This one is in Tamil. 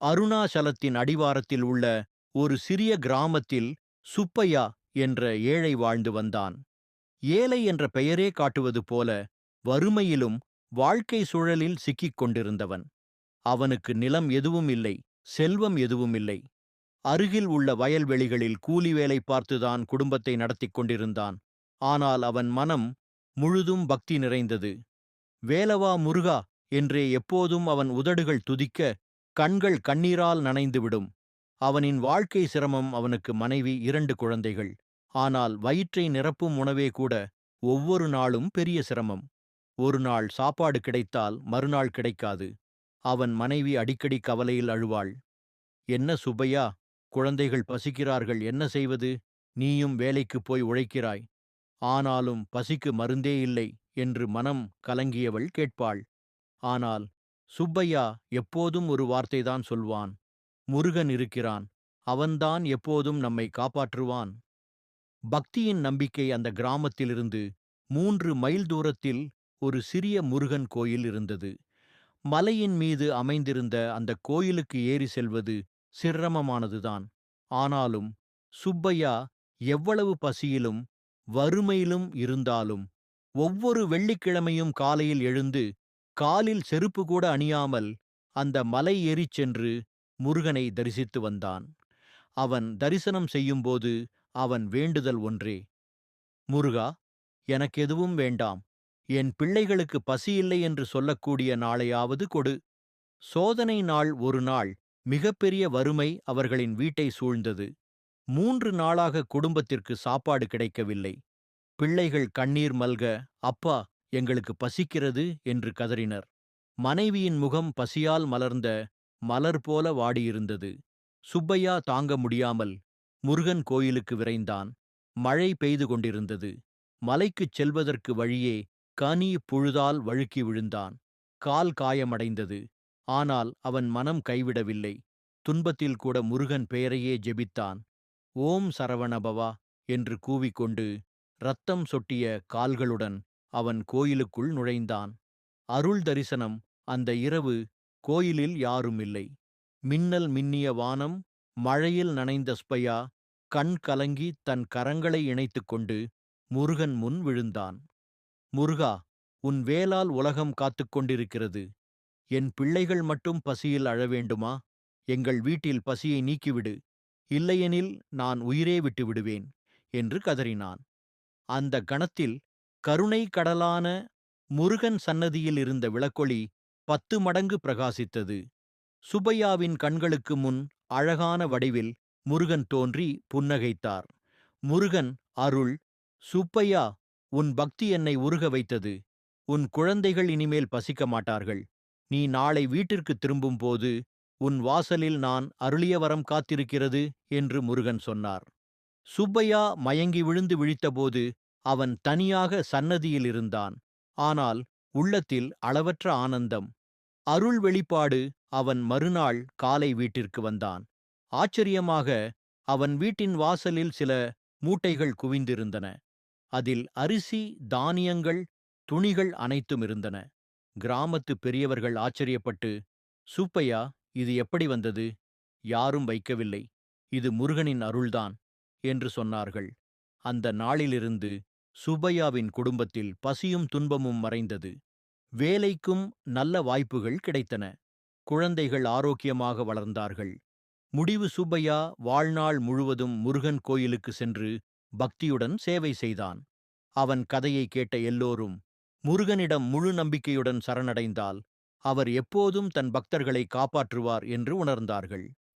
அருணாசலத்தின் அடிவாரத்தில் உள்ள ஒரு சிறிய கிராமத்தில் சுப்பையா என்ற ஏழை வாழ்ந்து வந்தான். ஏழை என்ற பெயரே காட்டுவது போல வறுமையிலும் வாழ்க்கை சூழலில் சிக்கிக் கொண்டிருந்தவன். அவனுக்கு நிலம் எதுவும் இல்லை செல்வம் எதுவும் இல்லை. அருகில் உள்ள வயல்வெளிகளில் கூலி வேலை பார்த்துதான் குடும்பத்தை நடத்திக் கொண்டிருந்தான். ஆனால் அவன் மனம் முழுதும் பக்தி நிறைந்தது. வேலவா முருகா என்றே எப்போதும் அவன் உதடுகள் துதிக்க கண்கள் கண்ணீரால் நனைந்துவிடும். அவனின் வாழ்க்கை சிரமம் அவனுக்கு மனைவி இரண்டு குழந்தைகள். ஆனால் வயிற்றை நிரப்பும் உணவே கூட ஒவ்வொரு நாளும் பெரிய சிரமம். ஒரு நாள் சாப்பாடு கிடைத்தால் மறுநாள் கிடைக்காது. அவன் மனைவி அடிக்கடி கவலையில் அழுவாள். என்ன சுப்பையா குழந்தைகள் பசிக்கிறார்கள் என்ன செய்வது? நீயும் வேலைக்குப் போய் உழைக்கிறாய். ஆனாலும் பசிக்கு மருந்தே இல்லை என்று மனம் கலங்கியவள் கேட்பாள். ஆனால் சுப்பையா எப்போதும் ஒரு வார்த்தைதான் சொல்வான். முருகன் இருக்கிறான். அவன்தான் எப்போதும் நம்மை காப்பாற்றுவான். பக்தியின் நம்பிக்கை அந்த கிராமத்திலிருந்து மூன்று மைல் தூரத்தில் ஒரு சிறிய முருகன் கோயில் இருந்தது. மலையின் மீது அமைந்திருந்த அந்த கோயிலுக்கு ஏறி செல்வது சிரமமானதுதான். ஆனாலும் சுப்பையா எவ்வளவு பசியிலும் வறுமையிலும் இருந்தாலும் ஒவ்வொரு வெள்ளிக்கிழமையும் காலையில் எழுந்து காலில் செருப்பு கூட அணியாமல் அந்த மலை ஏறிச் சென்று முருகனை தரிசித்து வந்தான். அவன் தரிசனம் செய்யும்போது அவன் வேண்டுதல் ஒன்றே முருகா எனக்கு எதுவும் வேண்டாம். என் பிள்ளைகளுக்கு பசியில்லை என்று சொல்லக்கூடிய நாளையாவது கொடு. சோதனை நாள் ஒரு நாள் மிகப்பெரிய வறுமை அவர்களின் வீட்டை சூழ்ந்தது. மூன்று நாளாக குடும்பத்திற்கு சாப்பாடு கிடைக்கவில்லை. பிள்ளைகள் கண்ணீர் மல்க அப்பா எங்களுக்கு பசிக்கிறது என்று கதறினர். மனைவியின் முகம் பசியால் மலர்ந்த மலர் போல வாடியிருந்தது. சுப்பையா தாங்க முடியாமல் முருகன் கோயிலுக்கு விரைந்தான். மழை பெய்து கொண்டிருந்தது. மலைக்குச் செல்வதற்கு வழியே கனி புழுதால் வழுக்கி விழுந்தான். கால் காயமடைந்தது. ஆனால் அவன் மனம் கைவிடவில்லை. துன்பத்தில் கூட முருகன் பெயரையே ஜெபித்தான். ஓம் சரவணபவா என்று கூவிக்கொண்டு ரத்தம் சொட்டிய கால்களுடன் அவன் கோயிலுக்குள் நுழைந்தான். அருள் தரிசனம் அந்த இரவு கோயிலில் யாரும் இல்லை. மின்னல் மின்னிய வானம் மழையில் நனைந்த ஸ்பையா கண் கலங்கி தன் கரங்களை இணைத்துக் கொண்டு முருகன் முன் விழுந்தான். முருகா உன் வேலால் உலகம் காத்துக் கொண்டிருக்கிறது. என் பிள்ளைகள் மட்டும் பசியில் அழ வேண்டுமா? எங்கள் வீட்டில் பசியை நீக்கிவிடு. இல்லையெனில் நான் உயிரே விட்டு விடுவேன் என்று கதறினான். அந்த கணத்தில் கருணை கடலான முருகன் சன்னதியில் இருந்த விளக்கொளி பத்து மடங்கு பிரகாசித்தது. சுப்பையாவின் கண்களுக்கு முன் அழகான வடிவில் முருகன் தோன்றி புன்னகைத்தார். முருகன் அருள்! சுப்பையா உன் பக்தி என்னை உருக வைத்தது. உன் குழந்தைகள் இனிமேல் பசிக்க மாட்டார்கள். நீ நாளை வீட்டிற்கு திரும்பும்போது உன் வாசலில் நான் அருளிய வரம் காத்திருக்கிறது என்று முருகன் சொன்னார். சுப்பையா மயங்கி விழுந்து விழித்தபோது அவன் தனியாக சன்னதியில் இருந்தான். ஆனால் உள்ளத்தில் அளவற்ற ஆனந்தம். அருள் வெளிப்பாடு அவன் மறுநாள் காலை வீட்டிற்கு வந்தான். ஆச்சரியமாக அவன் வீட்டின் வாசலில் சில மூட்டைகள் குவிந்திருந்தன. அதில் அரிசி தானியங்கள் துணிகள் அனைத்தும் இருந்தன. கிராமத்து பெரியவர்கள் ஆச்சரியப்பட்டு சூப்பையா இது எப்படி வந்தது? யாரும் வைக்கவில்லை. இது முருகனின் அருள்தான் என்று சொன்னார்கள். அந்த நாளிலிருந்து சுப்பையாவின் குடும்பத்தில் பசியும் துன்பமும் மறைந்தது. வேலைக்கும் நல்ல வாய்ப்புகள் கிடைத்தன. குழந்தைகள் ஆரோக்கியமாக வளர்ந்தார்கள். முடிவு சுப்பையா வாழ்நாள் முழுவதும் முருகன் கோயிலுக்கு சென்று பக்தியுடன் சேவை செய்தான். அவன் கதையை கேட்ட எல்லோரும் முருகனிடம் முழு நம்பிக்கையுடன் சரணடைந்தால் அவர் எப்போதும் தன் பக்தர்களை காப்பாற்றுவார் என்று உணர்ந்தார்கள்.